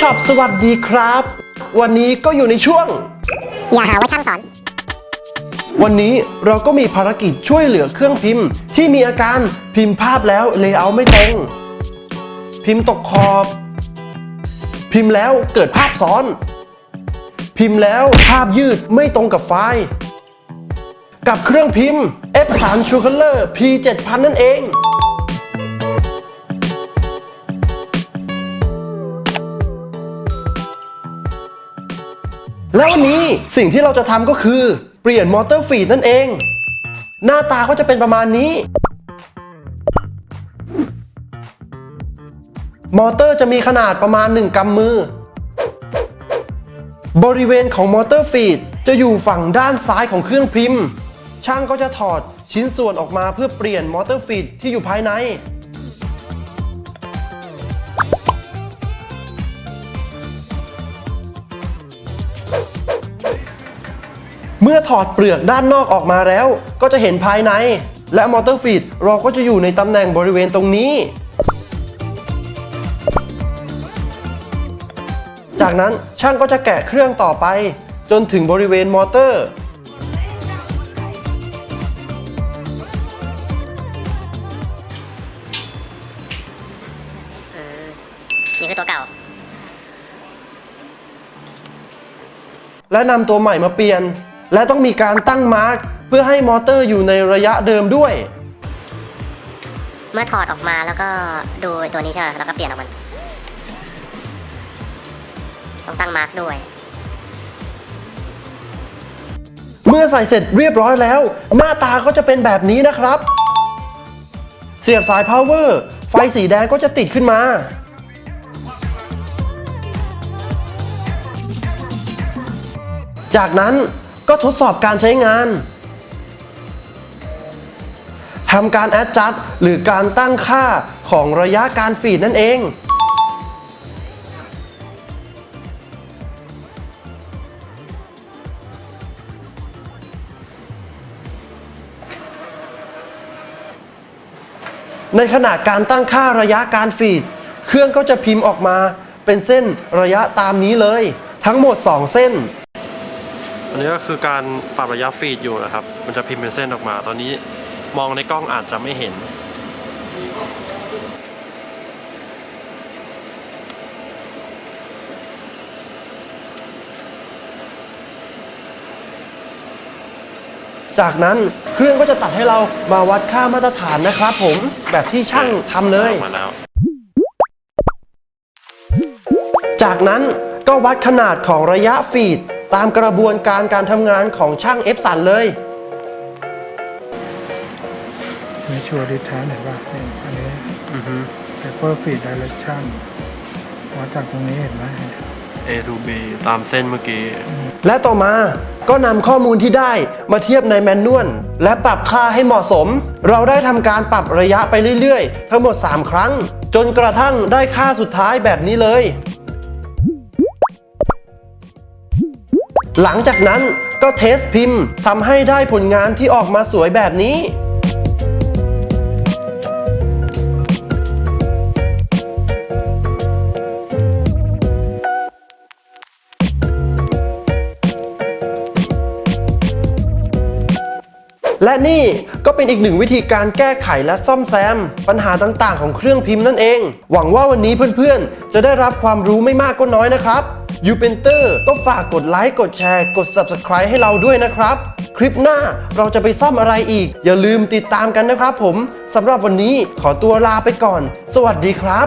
ช็อปสวัสดีครับ วันนี้ก็อยู่ในช่วง อย่าหาว่าช่างสอน วันนี้เราก็มีภารกิจช่วยเหลือเครื่องพิมพ์ ที่มีอาการพิมพ์ภาพแล้วเลเยอร์ไม่ตรง พิมพ์ตกขอบ พิมพ์แล้วเกิดภาพซ้อน พิมพ์แล้วภาพยืดไม่ตรงกับไฟล์ กับเครื่องพิมพ์ F3 True Color P7000 นั่นเอง แล้ววันนี้สิ่งที่เราจะทำก็คือ เปลี่ยนมอเตอร์ฟีดนั่นเอง หน้าตาก็จะเป็นประมาณนี้ มอเตอร์จะมีขนาดประมาณ 1กำมือ บริเวณของมอเตอร์ฟีดจะอยู่ฝั่งด้านซ้ายของเครื่องพิมพ์ ช่างก็จะถอดชิ้นส่วนออกมาเพื่อเปลี่ยนมอเตอร์ฟีดที่อยู่ภายใน เมื่อถอดเปลือกด้านนอกออกมาแล้ว ก็จะเห็นภายใน และมอเตอร์ฟีดเราก็จะอยู่ในตำแหน่งบริเวณตรงนี้ จากนั้นช่างก็จะแกะเครื่องต่อไป จนถึงบริเวณมอเตอร์ นี่คือตัวเก่า และนำตัวใหม่มาเปลี่ยน และต้องมีการตั้งมาร์กเพื่อให้มอเตอร์อยู่ในระยะเดิมด้วย เมื่อถอดออกมาแล้วก็ดูตัวนี้ใช่ไหมแล้วก็เปลี่ยนออกมัน ต้องตั้งมาร์กด้วย เมื่อใส่เสร็จเรียบร้อยแล้ว หน้าตาก็จะเป็นแบบนี้นะครับ เสียบสาย power ไฟสีแดงก็จะติดขึ้นมาจากนั้น ก็ทดสอบการใช้งานทำการ adjust หรือการตั้งค่าของระยะการฟีดนั่นเอง ในขณะการตั้งค่าระยะการฟีด เครื่องก็จะพิมพ์ออกมาเป็นเส้นระยะตามนี้เลย ทั้งหมด 2 เส้น อันนี้ก็คือการปรับระยะฟีดอยู่นะครับ มันจะพิมพ์เป็นเส้นออกมา ตอนนี้มองในกล้องอาจจะไม่เห็น จากนั้นเครื่องก็จะตัดให้เรามาวัดค่ามาตรฐานนะครับผมแบบที่ช่างทำเลยออกมาแล้ว จากนั้นก็วัดขนาดของระยะฟีด ตามกระบวนการการทำงานของช่างเอฟสันเลยมีชัวร์ดิแทนเห็นป่ะนี่อันนี้อือฮึ paper feed direction วัดจากตรงนี้เห็นไหม A to B ตามเส้นเมื่อกี้ และต่อมาก็นำข้อมูลที่ได้มาเทียบในแมนนวลและปรับค่าให้เหมาะสม เราได้ทำการปรับระยะไปเรื่อยๆ ทั้งหมด 3 ครั้ง จนกระทั่งได้ค่าสุดท้ายแบบนี้เลย หลังจากนั้นก็เทสพิมพ์ทำให้ได้ผลงานที่ออกมาสวยแบบนี้ และนี่ก็เป็นอีกหนึ่งวิธีการแก้ไขและซ่อมแซม ปัญหาต่างๆ ของเครื่องพิมพ์นั่นเอง หวังว่าวันนี้เพื่อนๆ จะได้รับความรู้ไม่มากก็น้อยนะครับ ยูเป็นเตอร์ก็ฝากกดไลค์กดแชร์กด Subscribe ให้เราด้วยนะครับ คลิปหน้าเราจะไปซ่อมอะไรอีก อย่าลืมติดตามกันนะครับผมสำหรับวันนี้ขอตัวลาไปก่อน สวัสดีครับ